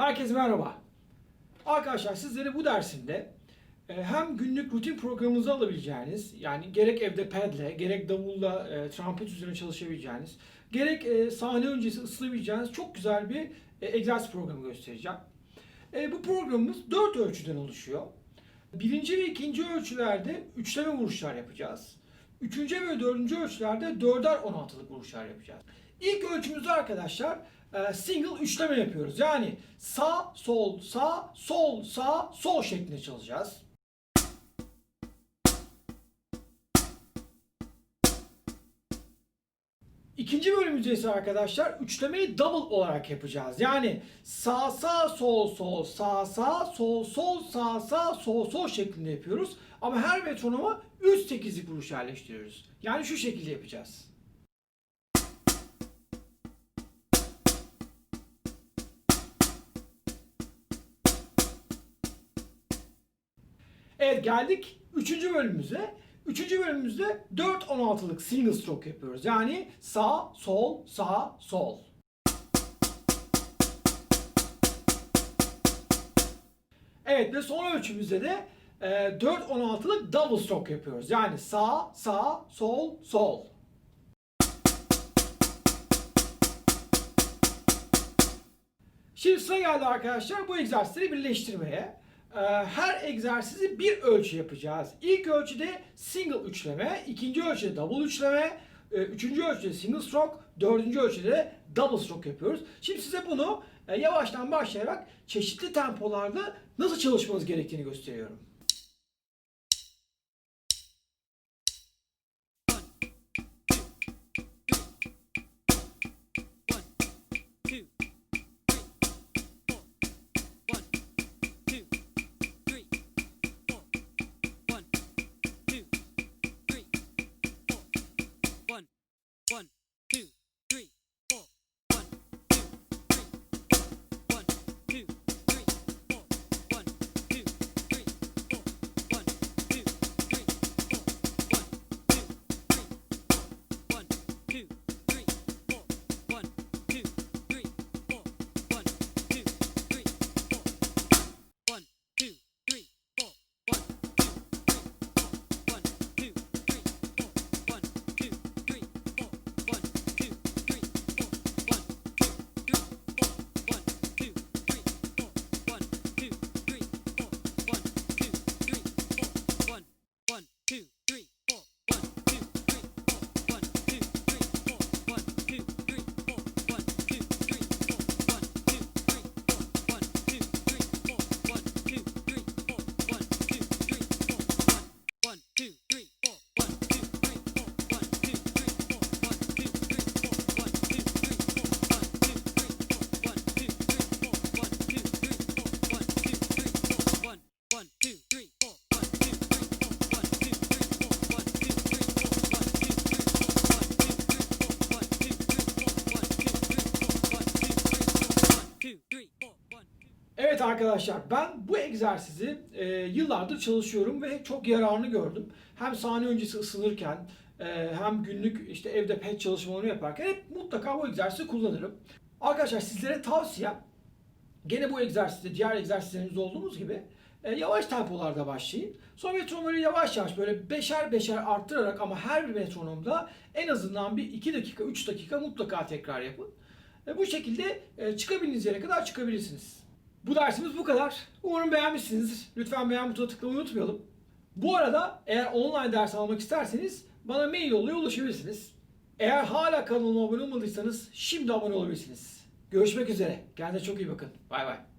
Herkese merhaba. Arkadaşlar sizlere bu dersimde e, hem günlük rutin programınızı alabileceğiniz, yani gerek evde pedle, gerek davulla, e, trompet üzerine çalışabileceğiniz, gerek e, sahne öncesi ısınabileceğiniz çok güzel bir e, egzersiz programı göstereceğim. E, bu programımız 4 ölçüden oluşuyor. Birinci ve ikinci ölçülerde üçleme vuruşlar yapacağız. Üçüncü ve dördüncü ölçülerde dörder 16'lık vuruşlar yapacağız. İlk ölçümüzde arkadaşlar e, single üçleme yapıyoruz. Yani sağ, sol, sağ, sol, sağ, sol şeklinde çalacağız. İkinci bölümümüzde ise arkadaşlar üçlemeyi double olarak yapacağız. Yani sağ sağ sol sol sağ sağ sol sol sağ sağ sol sol şeklinde yapıyoruz. Ama her metronoma 3 8'lik vuruş yerleştiriyoruz. Yani şu şekilde yapacağız. Evet geldik 3. bölümümüze. 3. bölümümüzde 4-16'lık single stroke yapıyoruz. Yani sağ, sol, sağ, sol. Evet ve son ölçümüzde de e, 4-16'lık double stroke yapıyoruz. Yani sağ, sağ, sol, sol. Şimdi sıra geldi arkadaşlar bu egzersizleri birleştirmeye. Ee, Her egzersizi bir ölçü yapacağız. İlk ölçüde single üçleme, ikinci ölçüde double üçleme, e, üçüncü ölçüde single stroke, dördüncü ölçüde de double stroke yapıyoruz. Şimdi size bunu e, yavaştan başlayarak çeşitli tempolarda nasıl çalışmanız gerektiğini gösteriyorum. Evet arkadaşlar ben bu egzersizi e, yıllardır çalışıyorum ve çok yararını gördüm. Hem sahne öncesi ısınırken e, hem günlük işte evde pet çalışmalarımı yaparken hep mutlaka bu egzersizi kullanırım. Arkadaşlar sizlere tavsiyem gene bu egzersizde diğer egzersizlerimiz olduğumuz gibi e, yavaş tempolarda başlayın. Sonra metronomu yavaş yavaş böyle beşer beşer arttırarak ama her bir metronomda en azından bir 2 dakika 3 dakika mutlaka tekrar yapın. E, bu şekilde e, çıkabildiğiniz yere kadar çıkabilirsiniz. Bu dersimiz bu kadar. Umarım beğenmişsinizdir. Lütfen beğen butonuna tıklamayı unutmayalım. Bu arada eğer online ders almak isterseniz bana mail yoluyla ulaşabilirsiniz. Eğer hala kanalıma abone olmadıysanız şimdi abone olabilirsiniz. Görüşmek üzere. Kendinize çok iyi bakın. Bay bay.